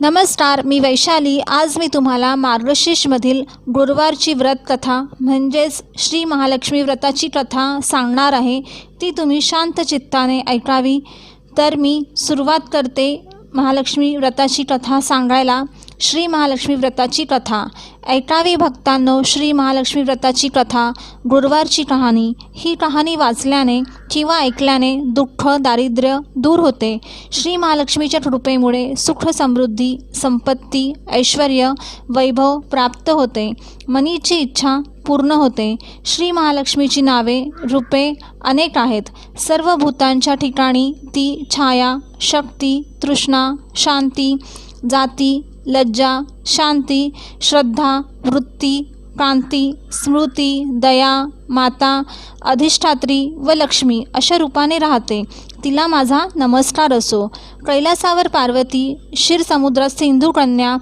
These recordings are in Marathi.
नमस्कार मी वैशाली. आज मी तुम्हाला मार्गशीर्षमधील गुरुवारची व्रत कथा म्हणजेच श्री महालक्ष्मी व्रताची कथा सांगणार आहे. ती तुम्ही शांत चित्ताने ऐकावी. तर मी सुरुवात करते. महालक्ष्मी व्रताची कथा सांगायला श्री महालक्ष्मी व्रताची कथा. ऐकावी भक्तांनो श्री महालक्ष्मी व्रताची कथा गुरुवारची कहाणी. ही कहाणी वाचल्याने किंवा ऐकल्याने दुःख दारिद्र्य दूर होते. श्री महालक्ष्मीच्या कृपेमुळे सुख समृद्धी संपत्ती ऐश्वर वैभव प्राप्त होते. मनीची इच्छा पूर्ण होते. श्री महालक्ष्मीची नावे रूपे अनेक आहेत. सर्व भूतांच्या ठिकाणी ती छाया शक्ती तृष्णा शांती जाती लज्जा शांती श्रद्धा वृत्ती कांती स्मृती दया माता अधिष्ठात्री व लक्ष्मी अशा रूपाने राहते. तिला माझा नमस्कार असो. कैलासावर पार्वती क्षीरसमुद्रात सिंधू कन्या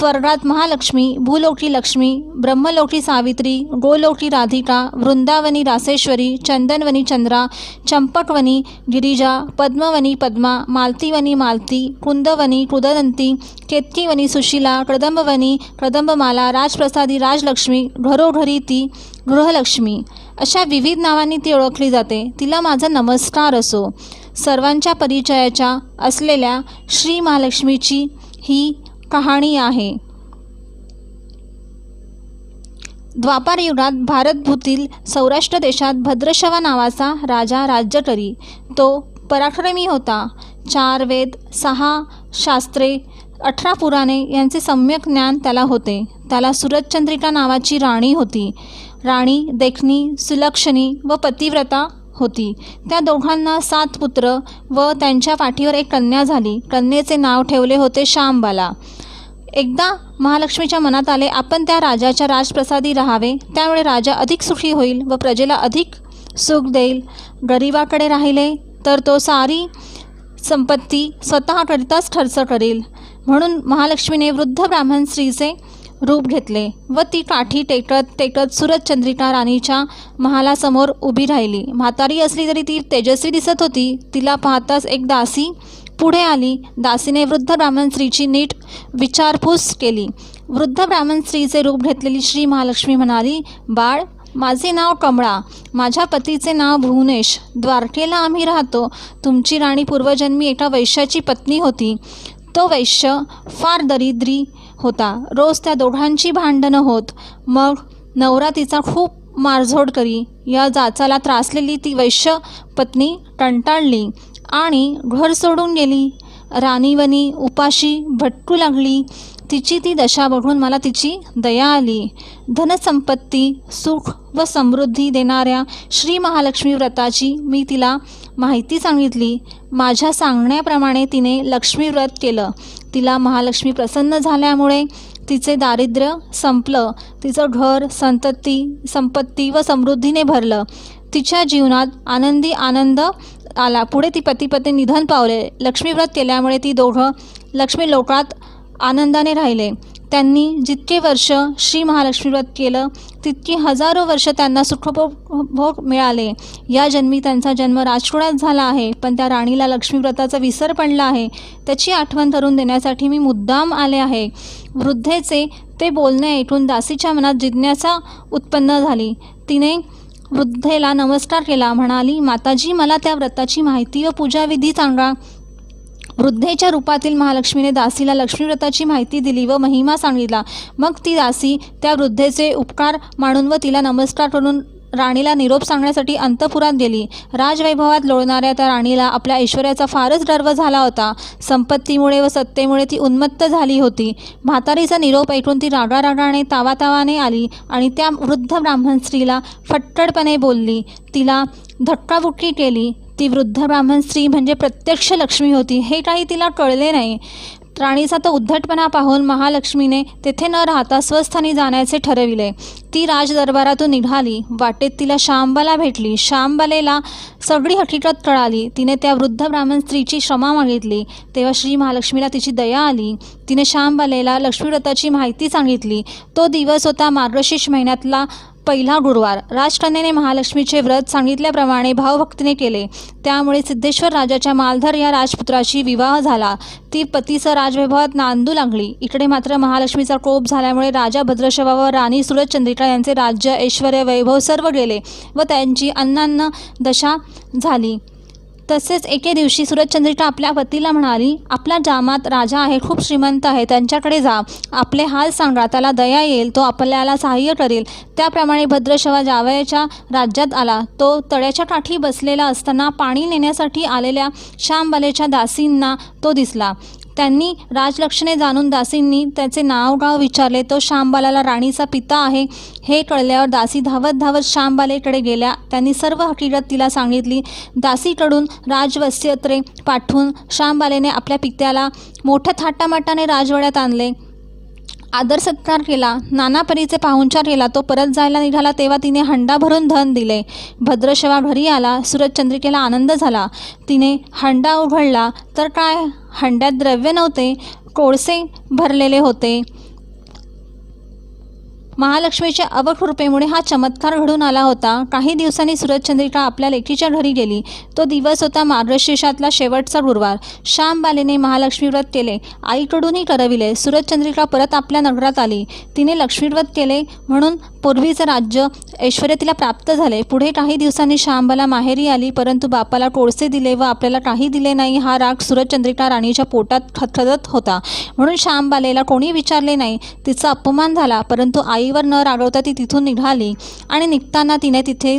स्वर्गात महालक्ष्मी भूलोकी लक्ष्मी ब्रह्मलोकी सावित्री गोलोकी राधिका वृंदावनी रासेश्वरी चंदनवनी चंद्रा चंपकवनी गिरिजा पद्मवनी पद्मा मालतीवनी मालती कुंदवनी कुदनंती केतकीवनी सुशिला कदंबवनी कदंबमाला राजप्रसादी राजलक्ष्मी घरोघरी ती गृहलक्ष्मी. अशा विविध नावांनी ती ओळखली जाते. तिला माझा नमस्कार असो. सर्वांच्या परिचयाच्या असलेल्या श्री महालक्ष्मीची ही कहाणी आहे. द्वापार युगात भारतभूतील सौराष्ट्र देशात भद्रशवा नावाचा राजा राज्य करी तो पराक्रमी होता. चार वेद सहा शास्त्रे अठरा पुराणे यांचे सम्यक ज्ञान त्याला होते. त्याला सूरजचंद्रिका नावाची राणी होती. राणी देखणी सुलक्षणी व पतिव्रता होती. त्या दोघांना सात पुत्र व त्यांच्या पाठीवर एक कन्या झाली. कन्येचे नाव ठेवले होते श्यामबाला. एकदा महालक्ष्मीच्या मनात आले आपण त्या राजाच्या राजप्रसादी राहावे. त्यामुळे राजा अधिक सुखी होईल व प्रजेला अधिक सुख देईल. गरिबाकडे राहिले तर तो सारी संपत्ती स्वतःकरिताच खर्च करेल. म्हणून महालक्ष्मीने वृद्ध ब्राह्मण स्त्रीचे रूप घेतले व ती काठी टेकत टेकत सूरजचंद्रिका राणीच्या महालासमोर उभी राहिली. म्हातारी असली तरी ती तेजस्वी दिसत होती. तिला पाहताच एक दासी पुढे आली. दासीने वृद्ध ब्राह्मण स्त्रीची नीट विचारपूस केली. वृद्ध ब्राह्मण स्त्रीचे रूप घेतलेली श्री महालक्ष्मी म्हणाली बाळ माझे नाव कमळा. माझ्या पतीचे नाव भुवनेश. द्वारकेला आम्ही राहतो. तुमची राणी पूर्वजन्मी एका वैश्याची पत्नी होती. तो वैश्य फार दरिद्री होता. रोज त्या दोघांची भांडणं होत. मग नवरा तिचा खूप मारझोड करी. या जाचाला त्रासलेली ती वैश्य पत्नी कंटाळली आणि घर सोडून गेली. राणीवनी उपाशी भटकू लागली. तिची ती दशा बघून मला तिची दया आली. धनसंपत्ती सुख व समृद्धी देणाऱ्या श्री महालक्ष्मी व्रताची मी तिला माहिती सांगितली. माझ्या सांगण्याप्रमाणे तिने लक्ष्मी व्रत केलं. तिला महालक्ष्मी प्रसन्न झाल्यामुळे तिचे दारिद्र्य संपलं. तिचं घर संतती संपत्ती व समृद्धीने भरलं. तिच्या जीवनात आनंदी आनंद आला. पुढे ती पतीपती निधन पावले. लक्ष्मीव्रत केल्यामुळे ती दोघं लक्ष्मी लोकात आनंदाने राहिले. त्यांनी जितके वर्ष श्री महालक्ष्मीव्रत केलं तितकी हजारो वर्ष त्यांना सुखभोग मिळाले. या जन्मी त्यांचा जन्म राजकुळात झाला आहे पण त्या राणीला लक्ष्मीव्रताचा विसर पडला आहे. त्याची आठवण करून देण्यासाठी मी मुद्दाम आले आहे. वृद्धेचे ते बोलणे ऐकून दासीच्या मनात जिज्ञासा उत्पन्न झाली. तिने वृद्धेला नमस्कार केला. म्हणाली माताजी मला त्या व्रताची माहिती व पूजाविधी सांगा. वृद्धेच्या रूपातील महालक्ष्मीने दासीला लक्ष्मीव्रताची माहिती दिली व महिमा सांगितला. मग ती दासी त्या वृद्धेचे उपकार मानून व तिला नमस्कार करून राणीला निरोप सांगण्यासाठी अंतपुरात गेली राजवैभवात लोळणाऱ्या त्या राणीला आपल्या ऐश्वर्याचा फारच गर्व झाला होता. संपत्तीमुळे व सत्तेमुळे ती उन्मत्त झाली होती. म्हातारीचा निरोप ऐकून ती रागारागाने तावातावाने आली आणि त्या वृद्ध ब्राह्मण स्त्रीला फट्टडपणे बोलली. तिला धक्काबुक्की केली. ती वृद्ध ब्राह्मण स्त्री म्हणजे प्रत्यक्ष लक्ष्मी होती. हे काही तिला कळले नाही. राणीचा तो उद्धटपणा पाहून महालक्ष्मीने तेथे न राहता स्वस्थानी जाण्याचे ठरविले. ती राजदरबारातून निघाली वाटेत तिला श्यामबाला भेटली. श्यामबालेला सगळी हकीकत कळाली. तिने त्या वृद्ध ब्राह्मण स्त्रीची क्षमा मागितली. तेव्हा श्री महालक्ष्मीला तिची दया आली. तिने श्यामबालेला लक्ष्मीव्रताची माहिती सांगितली. तो दिवस होता मार्गशीर्ष महिन्यातला पहिला गुरुवार. राजकन्याने महालक्ष्मीचे व्रत सांगितल्याप्रमाणे भावभक्तीने केले. त्यामुळे सिद्धेश्वर राजाच्या मालधर या राजपुत्राशी विवाह झाला. ती पतीचं राजवैभवात नांदू लागली. इकडे मात्र महालक्ष्मीचा कोप झाल्यामुळे राजा भद्रशवा व राणी सूरजचंद्रिका यांचे राज्य ऐश्वर वैभव सर्व गेले व त्यांची अन्नान्न दशा झाली. तसेच एके दिवशी सूरजचंद्रिका आपल्या पतीला म्हणाली आपला जामात राजा आहे खूप श्रीमंत आहे त्यांच्याकडे जा. आपले हाल सांगा त्याला दया येईल तो आपल्याला सहाय्य करेल. त्याप्रमाणे भद्रशवा जावयाच्या राज्यात आला. तो तळ्याच्या काठी बसलेला असताना पाणी नेण्यासाठी आलेल्या श्यामबालेच्या दासींना तो दिसला. त्यांनी राजलक्षणे जाणून दासींनी त्याचे नाव गाव विचारले. तो श्यामबालाला राणीचा पिता आहे. हे कळल्यावर दासी धावत धावत श्यामबालेकडे गेल्या. त्यांनी सर्व हकीकत तिला सांगितली. दासीकडून राजवस्यत्रे पाठवून श्यामबालेने आपल्या पित्याला मोठ्या थाटामाटाने राजवाड्यात आणले. आदर सत्कार केला. नाना परीचे पाहुणचार केला. तो परत जायला निघाला तेव्हा तिने हंडा भरून धन दिले. भद्रशवा घरी आला. सूरजचंद्रिकेला आनंद झाला. तिने हंडा उघडला. तर काय? हंड्यात द्रव्य नव्हते. कोळसे भरलेले होते. महालक्ष्मीच्या अवकृपेमुळे हा चमत्कार घडून आला होता. काही दिवसांनी सूरजचंद्रिका आपल्या लेकीच्या घरी गेली. तो दिवस होता मार्गशीर्षातला शेवटचा गुरुवार. श्यामबालेने महालक्ष्मी व्रत केले. आईकडूनही करविले. सूरजचंद्रिका परत आपल्या नगरात आली. तिने लक्ष्मीव्रत केले म्हणून पूर्वीचं राज्य ऐश्वर्य तिला प्राप्त झाले. पुढे काही दिवसांनी श्यामबाला माहेरी आली. परंतु बापाला कोळसे दिले व आपल्याला काही दिले नाही हा राग सूरजचंद्रिका राणीच्या पोटात खतखतत होता. म्हणून श्यामबालेला कोणी विचारले नाही. तिचा अपमान झाला. परंतु आई गाडीवर न रागवता ती तिथून निघाली आणि निघताना तिने तिथे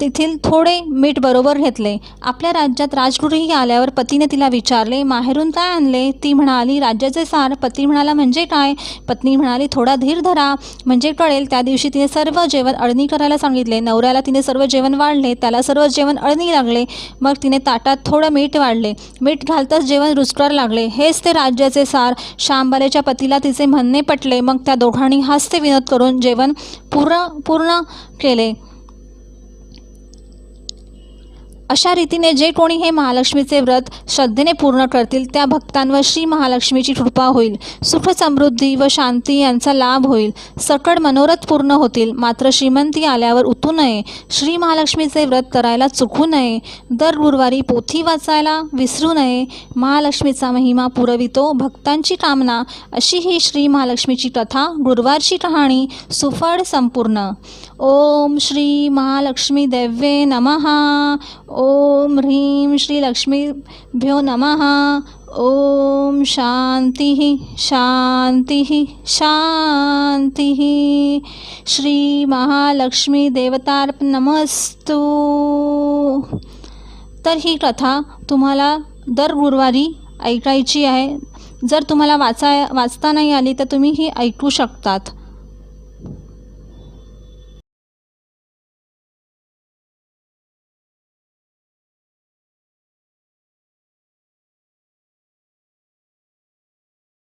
तेथील थोडे मीठ बरोबर घेतले. आपल्या राज्यात राजगुरूही आल्यावर पतीने तिला विचारले माहेरून काय आणले? ती म्हणाली राज्याचे सार. पती म्हणाला म्हणजे काय? पत्नी म्हणाली थोडा धीर धरा म्हणजे कळेल. त्या दिवशी तिने सर्व जेवण अळणी करायला सांगितले. नवऱ्याला तिने सर्व जेवण वाढले त्याला सर्व जेवण अळणी लागले. मग तिने ताटात थोडं मीठ वाढले. मीठ घालताच जेवण रुचकर लागले. हेच ते राज्याचे सार. शांबालेच्या पतीला तिचे म्हणणे पटले. मग त्या दोघांनी हास्य विनोद करून जेवण पूर्ण पूर्ण केले. अशा रीतीने जे कोणी हे महालक्ष्मीचे व्रत श्रद्धेने पूर्ण करतील त्या भक्तांवर श्री महालक्ष्मीची कृपा होईल सुख समृद्धी व शांती यांचा लाभ होईल सकड मनोरथ पूर्ण होतील. मात्र श्रीमंती आल्यावर उतू नये श्री महालक्ष्मीचे व्रत करायला चुकू नये दर गुरुवारी पोथी वाचायला विसरू नये. महालक्ष्मीचा महिमा पुरवितो भक्तांची कामना अशी ही श्री महालक्ष्मीची कथा गुरुवारची कहाणी सुफळ संपूर्ण. ओम श्री महालक्ष्मी देव्ये नमः. ओम ह्रीं श्रीलक्ष्मीभ्यो नमः। ओम शांतिः शांतिः शांतिः श्री महालक्ष्मी देवतार्पणमस्तु तर ही कथा तुम्हाला दर गुरुवारी ऐकायची आहे. जर तुम्हाला वाचाय वाचता नाही आली तर तुम्ही ही ऐकू शकतात.